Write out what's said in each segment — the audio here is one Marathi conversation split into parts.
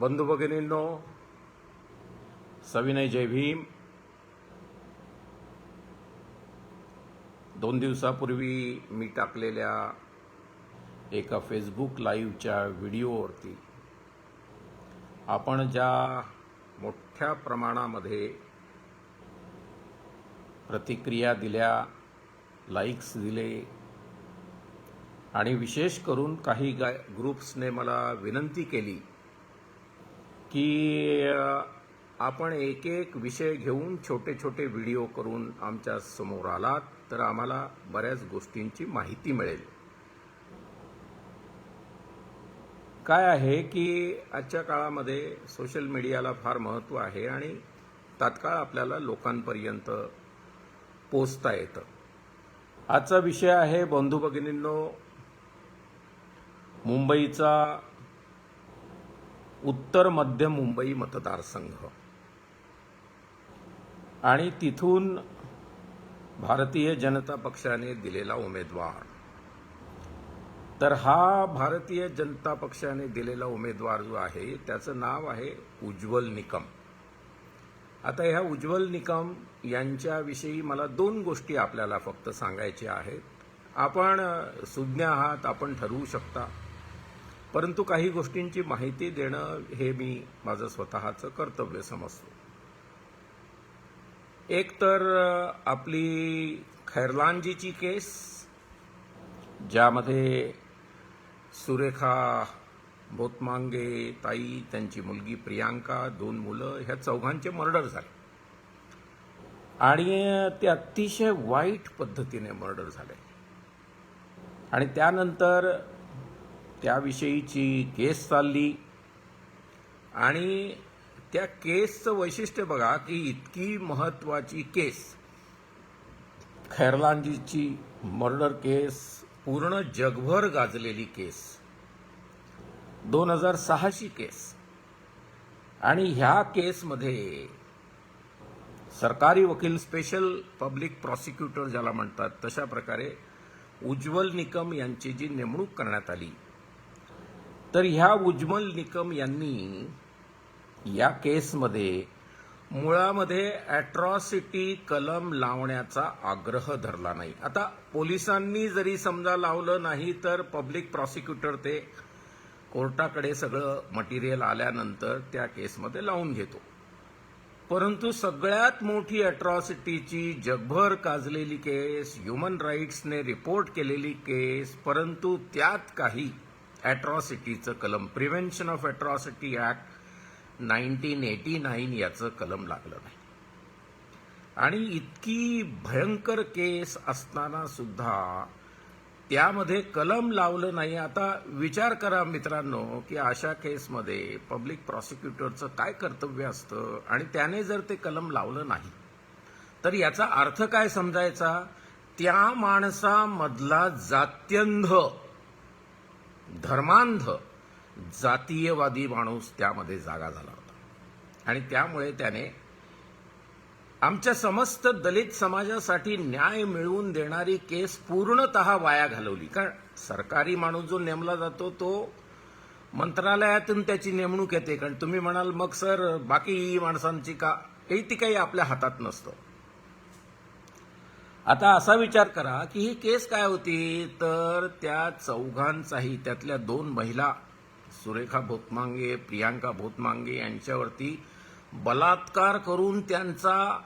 बंधू भगिनींनो सविनय जय भीम. दोन दिवसापूर्वी मी टाकलेल्या एका फेसबुक लाईव्हच्या व्हिडिओवरती आपण ज्या मोठ्या प्रमाणामध्ये प्रतिक्रिया दिल्या लाईक्स दिले आणि विशेष करून काही गाय ग्रुप्सने मला विनंती केली की आपण एक एक विषय घेऊन छोटे छोटे व्हिडिओ करून आमच्यासमोर आलात तर आम्हाला बऱ्याच गोष्टींची माहिती मिळेल. काय आहे की आजच्या काळामध्ये सोशल मीडियाला फार महत्त्व आहे आणि तात्काळ आपल्याला लोकांपर्यंत पोचता येतं. आजचा विषय आहे बंधू भगिनींनो मुंबईचा उत्तर मध्य मुंबई मतदारसंघ. आणि तिथून भारतीय जनता पक्षाने दिलेला उमेदवार. तर हा भारतीय जनता पक्षाने दिलेला उमेदवार जो आहे त्याचं नाव आहे उज्ज्वल निकम. आता ह्या उज्ज्वल निकम यांच्याविषयी मला दोन गोष्टी आपल्याला फक्त सांगायच्या आहेत. आपण सुज्ञ आहात आपण ठरवू शकता. परंतु काही गोष्टींची माहिती देणं हे मी माझं स्वतःचं कर्तव्य समजतो. एक तर आपली खैरलानजीची केस ज्यामध्ये सुरेखा भोतमांगे ताई त्यांची मुलगी प्रियांका दोन मुलं ह्या चौघांचे मर्डर झाले. आणि ते अतिशय वाईट पद्धतीने मर्डर झाले. आणि त्यानंतर त्याविषयीची केस चालली. आणि त्या केसचं वैशिष्ट्य बघा की इतकी महत्वाची केस. खैरलांजीची मर्डर केस पूर्ण जगभर गाजलेली केस. दोन हजार सहाशी केस. आणि ह्या केसमध्ये सरकारी वकील स्पेशल पब्लिक प्रॉसिक्युटर ज्याला म्हणतात तशा प्रकारे उज्ज्वल निकम यांची जी नेमणूक करण्यात आली. तर ह्या उज्ज्वल निकम यांनी या केसमध्ये मुळामध्ये ॲट्रॉसिटी कलम लावण्याचा आग्रह धरला नाही. आता पोलिसांनी जरी समजा लावलं नाही तर पब्लिक प्रॉसिक्युटर ते कोर्टाकडे सगळं मटेरियल आल्यानंतर त्या केसमध्ये लावून घेतो. परंतु सगळ्यात मोठी अॅट्रॉसिटीची जगभर गाजलेली केस ह्युमन राईट्सने रिपोर्ट केलेली केस परंतु त्यात काही ॲट्रॉसिटीचं कलम. Prevention of atrocity act nineteen eighty nine याचं कलम लागलं नाही. आणि इतकी भयंकर केस असताना सुद्धा त्यामध्ये कलम लावलं नाही. आता विचार करा मित्रांनो की अशा केसमध्ये पब्लिक प्रॉसिक्युटरचं काय कर्तव्य असतं? आणि त्याने जर ते कलम लावलं नाही तर याचा अर्थ काय समजायचा? त्या माणसामधला जात्यंध धर्मांध जातीयवादी माणूस त्यामध्ये जागा झाला होता. आणि त्यामुळे त्याने आमच्या समस्त दलित समाजासाठी न्याय मिळवून देणारी केस पूर्णतः वाया घालवली. कारण सरकारी माणूस जो नेमला जातो तो मंत्रालयातून त्याची नेमणूक येते. कारण तुम्ही म्हणाल मग सर बाकी माणसांची का? हे ती काही आपल्या हातात नसतं. आता असा विचार करा की ही केस काय होती? तर त्या चौघांचाही त्यातल्या दोन महिला सुरेखा भोतमांगे प्रियांका भोतमांगे यांच्यावरती बलात्कार करून त्यांचा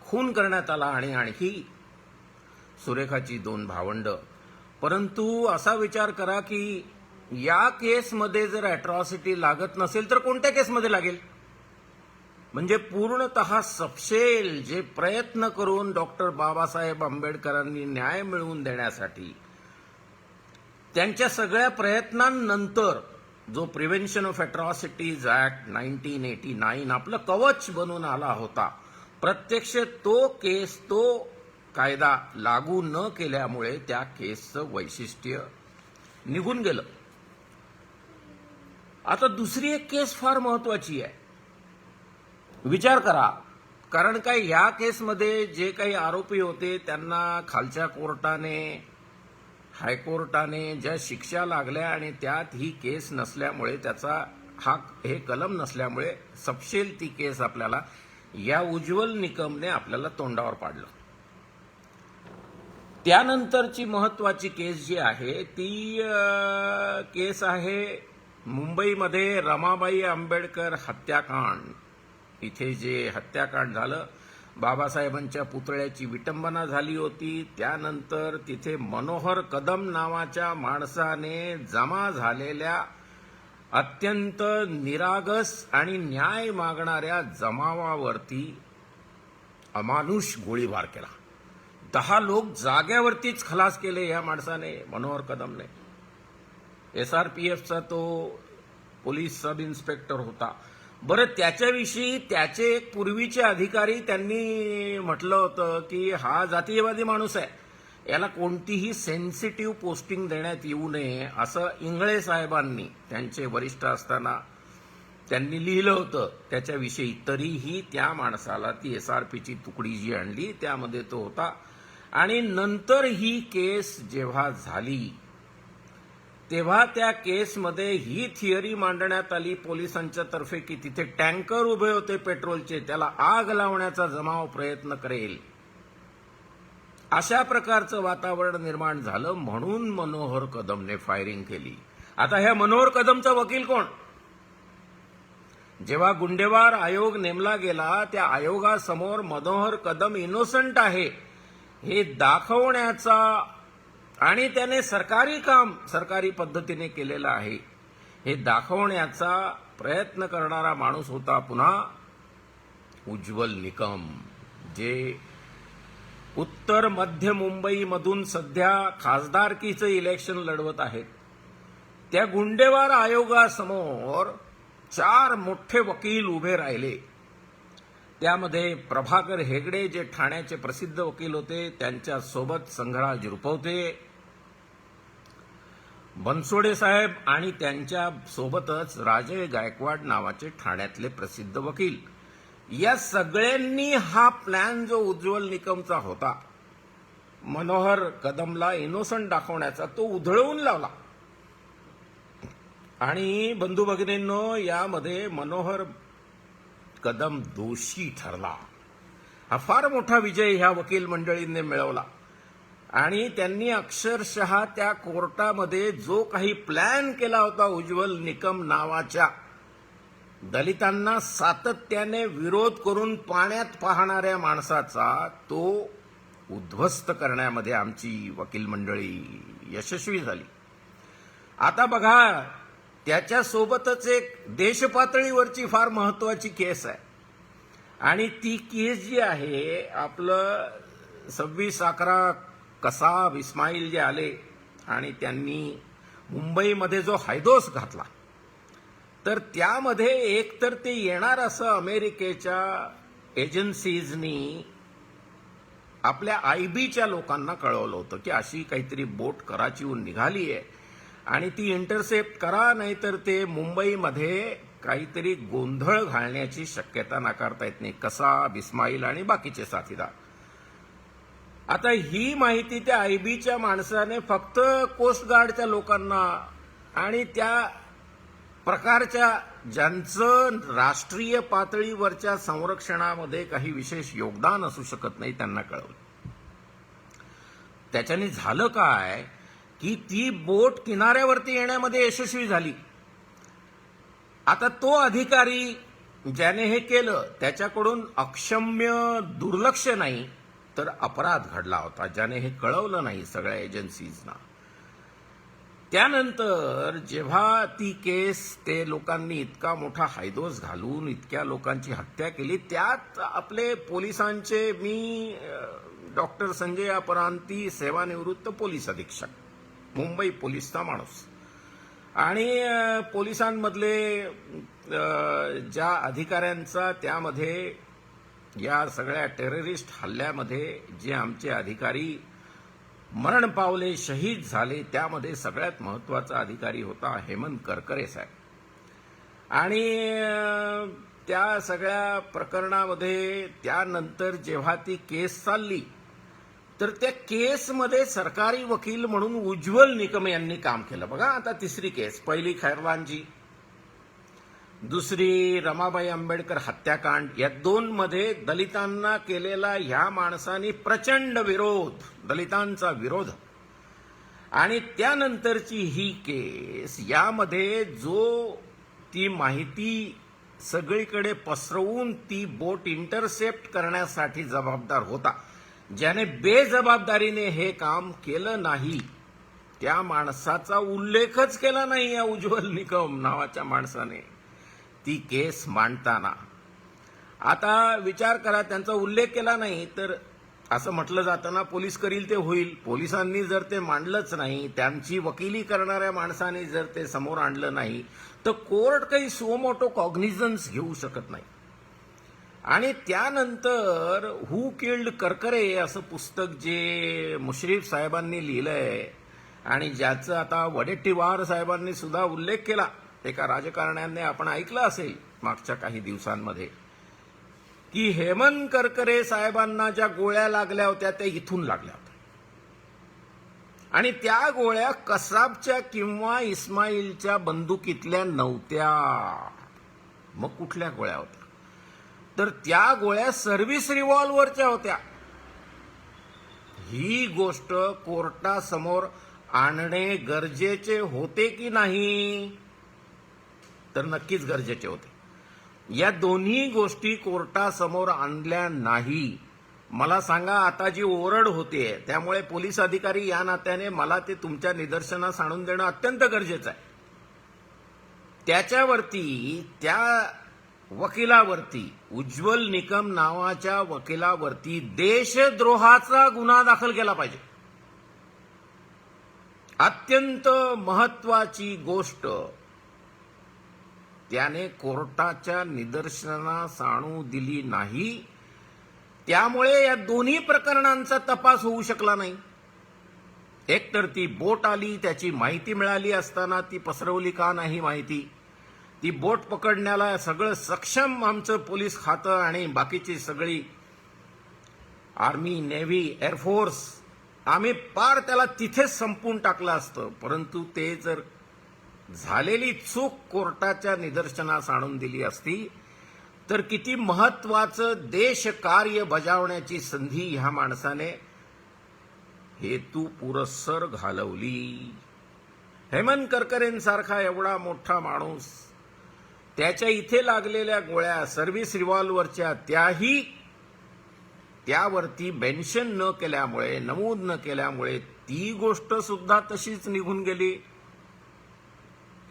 खून करण्यात आला आणि आणखी सुरेखाची दोन भावंड. परंतु असा विचार करा की या केसमध्ये जर अॅट्रॉसिटी लागत नसेल तर कोणत्या केसमध्ये लागेल? म्हणजे पूर्णतः सपशेल जे प्रयत्न करून डॉक्टर बाबासाहेब आंबेडकरांनी न्याय मिळवून देण्यासाठी त्यांच्या सगळ्या प्रयत्नांनंतर जो prevention of atrocities act nineteen eighty nine आपलं कवच बनून आला होता प्रत्यक्ष तो केस तो कायदा लागू न केल्यामुळे त्या केसचं वैशिष्ट्य निघून गेलं. आता दुसरी एक केस फार महत्वाची आहे. विचार करा. कारण काय या केसमध्ये जे काही आरोपी होते त्यांना खालच्या कोर्टाने हायकोर्टाने ज्या शिक्षा लागल्या आणि त्यात ही केस नसल्यामुळे त्याचा हा हे कलम नसल्यामुळे सपशेल ती केस आपल्याला या उज्ज्वल निकमने आपल्याला तोंडावर पाडलं. त्यानंतरची महत्वाची केस जी आहे ती केस आहे मुंबईमध्ये रमाबाई आंबेडकर हत्याकांड. इथे जे हत्याकांड झालं बाबासाहेबांच्या पुतळ्याची विटंबना झाली होती. त्यानंतर तिथे मनोहर कदम नावाच्या माणसाने जमा झालेल्या अत्यंत निरागस आणि न्याय मागणाऱ्या जमावावरती अमानुष गोळीबार केला. दहा लोक जाग्यावरतीच खलास केले या माणसाने मनोहर कदमने. एसआरपीएफचा तो पोलीस सब इन्स्पेक्टर होता. बरं त्याच्याविषयी त्याचे एक पूर्वीचे अधिकारी त्यांनी म्हटलं होतं की हा जातीयवादी माणूस आहे. याला कोणतीही सेन्सिटिव्ह पोस्टिंग देण्यात येऊ नये असं इंगळे साहेबांनी त्यांचे वरिष्ठ असताना त्यांनी लिहिलं होतं. त्याच्याविषयी तरीही त्या माणसाला ती एस आर पीची तुकडी जी आणली त्यामध्ये तो होता. आणि नंतर ही केस जेव्हा झाली तेव्हा त्या केसमध्ये ही थिअरी मांडण्यात आली पोलिसांच्या तर्फे की तिथे टँकर उभे होते पेट्रोलचे त्याला आग लावण्याचा जमाव प्रयत्न करेल. अशा प्रकारचं वातावरण निर्माण झालं म्हणून मनोहर कदमने फायरिंग केली. आता ह्या मनोहर कदमचा वकील कोण? जेव्हा गुंडेवार आयोग नेमला गेला त्या आयोगासमोर मनोहर कदम इनोसंट आहे. हे दाखवण्याचा आणि त्याने सरकारी काम सरकारी पद्धतीने केलेलं आहे. हे दाखवण्याचा प्रयत्न करणारा माणूस होता पुन्हा उज्ज्वल निकम जे उत्तर मध्य मुंबईमधून सध्या खासदारकीचं इलेक्शन लढवत आहेत. त्या गुंडेवार आयोगासमोर चार मोठे वकील उभे राहिले. त्यामध्ये प्रभाकर हेगडे जे ठाण्याचे प्रसिद्ध वकील होते त्यांच्यासोबत संघराज रुपवते बनसोडे साहेब आणि त्यांच्या सोबतच राजे गायकवाड नावाचे ठाण्यातले प्रसिद्ध वकील. या सगळ्यांनी हा प्लॅन जो उज्ज्वल निकमचा होता मनोहर कदमला इनोसंट दाखवण्याचा तो उधळवून लावला. आणि बंधू भगिनींनो यामध्ये मनोहर कदम दोषी ठरला. हा फार मोठा विजय ह्या वकील मंडळींनी मिळवला. आणि त्यांनी अक्षरशः त्या कोर्टामध्ये जो काही प्लॅन केला होता उज्ज्वल निकम नावाच्या दलितांना सातत्याने विरोध करून पाण्यात पाहणाऱ्या माणसाचा तो उद्ध्वस्त करण्यामध्ये आमची वकील मंडळी यशस्वी झाली. आता बघा त्याच्यासोबतच एक देशपातळीवरची फार महत्वाची केस आहे. आणि ती केस जी आहे आपलं सव्वीस अकरा कसाब इस्माईल जे आले आणि त्यांनी मुंबईमध्ये जो हैदोस घातला तर त्यामध्ये एक तर ते येणार असं अमेरिकेच्या एजन्सीजनी आपल्या आयबीच्या लोकांना कळवलं होतं की अशी काहीतरी बोट कराचीहून निघाली आहे आणि ती इंटरसेप्ट करा नाहीतर ते मुंबईमध्ये काहीतरी गोंधळ घालण्याची शक्यता नाकारता येत नाही. कसा बिस्माईल आणि बाकीचे साथीदार. आता ही माहिती त्या आयबीच्या माणसाने फक्त कोस्ट गार्डच्या लोकांना आणि त्या प्रकारच्या ज्यांचं राष्ट्रीय पातळीवरच्या संरक्षणामध्ये काही विशेष योगदान असू शकत नाही त्यांना कळवलं. त्याच्याने झालं काय की ती बोट किनाऱ्यावरती येण्यामध्ये यशस्वी झाली. आता तो अधिकारी ज्याने हे केलं त्याच्याकडून अक्षम्य दुर्लक्ष नाही तर अपराध घडला होता ज्याने हे कळवलं नाही सगळ्या एजन्सीजना त्यानंतर जेव्हा ती केस ते लोकांनी इतका मोठा हायदोस घालून इतक्या लोकांची हत्या केली त्यात आपले पोलिसांचे मी डॉक्टर संजय अपरांती सेवानिवृत्त पोलीस अधीक्षक मुंबई पोलीसचा माणूस. आणि पोलिसांमधले ज्या अधिकाऱ्यांचा त्यामध्ये या सगळ्या टेररिस्ट हल्ल्यामध्ये जे आमचे अधिकारी मरण पावले शहीद झाले त्यामध्ये सगळ्यात महत्त्वाचा अधिकारी होता हेमंत करकरे साहेब. आणि त्या सगळ्या प्रकरणामध्ये त्यानंतर जेव्हा ती केस चालली तर त्या केसमध्ये सरकारी वकील म्हणून उज्ज्वल निकम यांनी काम केलं. बघा आता तिसरी केस पहिली खैरवानजी. दुसरी रमाबाई आंबेडकर हत्याकांड या दोनमध्ये दलितांना केलेला ह्या माणसानी प्रचंड विरोध दलितांचा विरोध. आणि त्यानंतरची ही केस यामध्ये जो ती माहिती सगळीकडे पसरवून ती बोट इंटरसेप्ट करण्यासाठी जबाबदार होता. ज्याने बेजबाबदारीने हे काम केलं नाही त्या माणसाचा उल्लेखच केला नाही या उज्ज्वल निकम नावाच्या माणसाने. ती केस मांडताना. आता विचार करा त्यांचा उल्लेख केला नाही तर असं म्हटलं जातं ना पोलीस करील ते होईल. पोलिसांनी जर ते मांडलंच नाही त्यांची वकिली करणाऱ्या माणसाने जर ते समोर आणलं नाही तर कोर्ट काही सोमोटो कॉग्निझन्स घेऊ शकत नाही. आणि त्यानंतर हु किल्ड करकरे असं पुस्तक जे मुश्रीफ साहेबांनी लिहिलंय आणि ज्याचं आता वडेट्टीवार साहेबांनी सुद्धा उल्लेख केला एका राजकारण्याने आपण ऐकलं असेल मागच्या काही दिवसांमध्ये की हेमंत करकरे साहेबांना ज्या गोळ्या लागल्या होत्या त्या इथून लागल्या होत्या. आणि त्या गोळ्या कसाबच्या किंवा इस्माईलच्या बंदुकीतल्या नव्हत्या. मग कुठल्या गोळ्या होत्या? तर त्या गोळ्या सर्व्हिस रिव्हॉल्व्हरच्या होत्या. ही गोष्ट कोर्टासमोर आणणे गरजेचे होते की नाही? तर नक्कीच गरजेचे होते. या दोन्ही गोष्टी कोर्टासमोर आणल्या नाही. मला सांगा आता जी ओरड होते त्यामुळे पोलीस अधिकारी या नात्याने मला ते तुमच्या निदर्शनास आणून देणं अत्यंत गरजेचं आहे. त्याच्यावरती त्या वकिलावरती उज्ज्वल निकम नावाच्या वकिलावरती देशद्रोहाचा गुन्हा दाखल केला पाहिजे. अत्यंत महत्वाची गोष्ट त्याने कोर्टाच्या निदर्शनास आणू दिली नाही. त्यामुळे या दोन्ही प्रकरणांचा तपास होऊ शकला नाही. एकतर ती बोट आली त्याची माहिती मिळाली असताना ती पसरवली का नाही माहिती. ती बोट पकडण्याला सगळं सक्षम आमचं पोलीस खातं आणि बाकीची सगळी आर्मी नेव्ही एअरफोर्स आम्ही पार त्याला तिथेच संपून टाकलं असतं. परंतु ते जर झालेली चूक कोर्टाच्या निदर्शनास आणून दिली असती तर किती महत्वाचं देशकार्य बजावण्याची संधी ह्या माणसाने हेतू पुरस्सर घालवली. हेमंत करकरेंसारखा एवढा मोठा माणूस त्याच्या इथे लागलेल्या गोळ्या सर्व्हिस रिव्हॉल्व्हरच्या त्याही त्यावरती मेन्शन न केल्यामुळे नमूद न केल्यामुळे ती गोष्ट सुद्धा तशीच निघून गेली.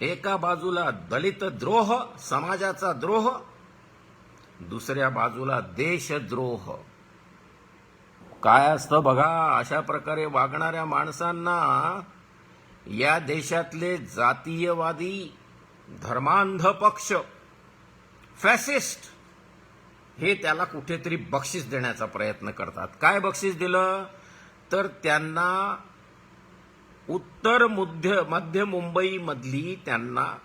एका बाजूला दलित द्रोह समाजाचा द्रोह दुसऱ्या बाजूला देशद्रोह. काय असतं बघा अशा प्रकारे वागणाऱ्या माणसांना या देशातले जातीयवादी धर्मांध पक्ष फॅसिस्ट हे त्याला कुठेतरी बक्षीस देण्याचा प्रयत्न करतात. काय बक्षीस दिलं? तर त्यांना उत्तर मध्य मध्य मुंबईमधली त्यांना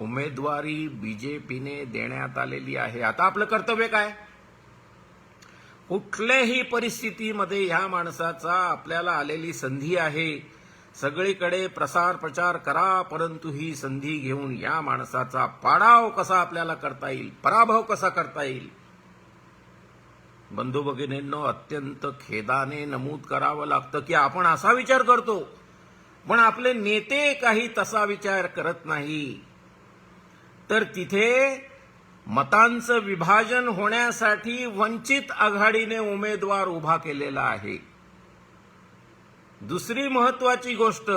उमेदवारी बीजेपीने देण्यात आलेली आहे. आता आपलं कर्तव्य काय? कुठल्याही परिस्थितीमध्ये ह्या माणसाचा आपल्याला आलेली संधी आहे. सगळीकडे प्रसार प्रचार करा परंतु ही संधी घेऊन या माणसाचा पाडाव कसा आपल्याला करता येईल पराभव कसा करता येईल बंधू भगिनींनो अत्यंत खेदाने नमूद करावं लागतं की आपण असा विचार करतो. पण आपले नेते काही तसा विचार करत नाही. तर तिथे मतांचं विभाजन होण्यासाठी वंचित आघाडीने उमेदवार उभा केलेला आहे. दुसरी महत्वाची गोष्ट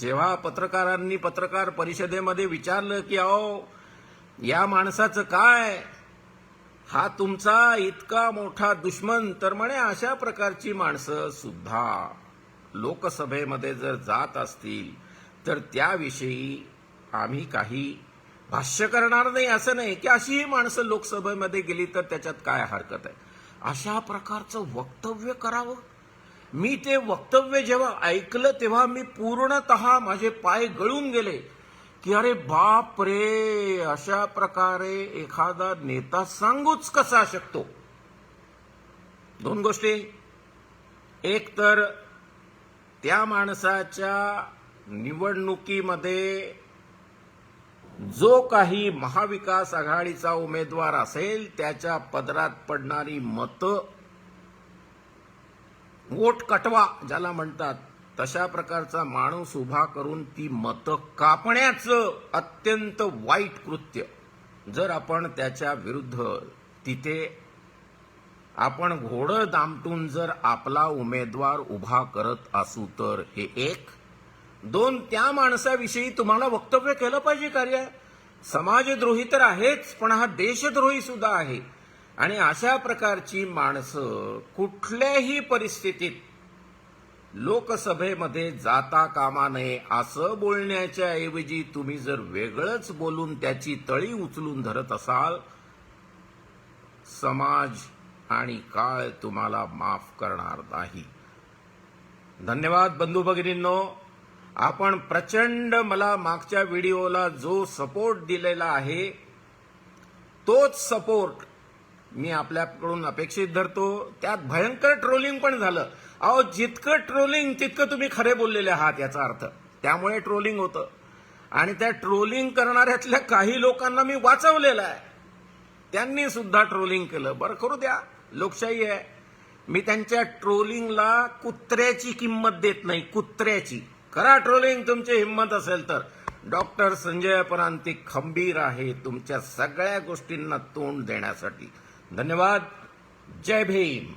जेव्हा पत्रकारांनी पत्रकार परिषदेमध्ये विचारलं की अहो या माणसाचं काय? हा तुमचा इतका मोठा दुश्मन तर म्हणे अशा प्रकारची माणसं सुद्धा लोकसभेमध्ये जर जात असतील तर त्याविषयी आम्ही काही भाष्य करणार नाही असं नाही की अशीही माणसं लोकसभेमध्ये गेली तर त्याच्यात काय हरकत आहे. अशा प्रकारचं वक्तव्य करावं? मी ते वक्तव्य जेव्हा ऐकलं तेव्हा मी पूर्णत माझे पाय गळून गेले. की अरे बाप रे अशा प्रकारे एखादा नेता सांगूच कसा शकतो? दोन गोष्टी. एक तर त्या माणसाच्या निवडणुकीमध्ये जो काही महाविकास आघाडीचा उमेदवार असेल त्याच्या पदरात पडणारी मतं वोट कटवा ज्याला म्हणतात तशा प्रकारचा माणूस उभा करून ती मतं कापण्याचं अत्यंत वाईट कृत्य. जर आपण त्याच्या विरुद्ध तिथे आपण घोडं दामटून जर आपला उमेदवार उभा करत असू तर हे एक. दोन त्या माणसाविषयी तुम्हाला वक्तव्य केलं पाहिजे कार्य. समाजद्रोही तर आहेच पण हा देशद्रोही सुद्धा आहे. आणि अशा प्रकारची माणसं कुठल्याही परिस्थितीत लोकसभेमध्ये जाता कामा नये असं बोलण्याच्या ऐवजी तुम्ही जर वेगळंच बोलून त्याची तळी उचलून धरत असाल समाज आणि काळ तुम्हाला माफ करणार नाही. धन्यवाद बंधू भगिनींनो. आपण प्रचंड मला मागच्या व्हिडिओला जो सपोर्ट दिलेला आहे तोच सपोर्ट मी आपल्याकडून अपेक्षित धरतो. त्यात भयंकर ट्रोलिंग पण झालं. अहो जितकं ट्रोलिंग तितकं तुम्ही खरे बोललेले आहात याचा अर्थ. त्यामुळे ट्रोलिंग होतं. आणि त्या ट्रोलिंग करणाऱ्यातल्या काही लोकांना मी वाचवलेलं आहे. त्यांनी सुद्धा ट्रोलिंग केलं. बरं करू द्या. लोकशाही आहे. मी त्यांच्या ट्रोलिंगला कुत्र्याची किंमत देत नाही. कुत्र्याची. करा ट्रोलिंग तुमची हिंमत असेल तर. डॉक्टर संजय परांतिक खंबीर आहे तुमच्या सगळ्या गोष्टींना तोंड देण्यासाठी. धन्यवाद. जय भीम.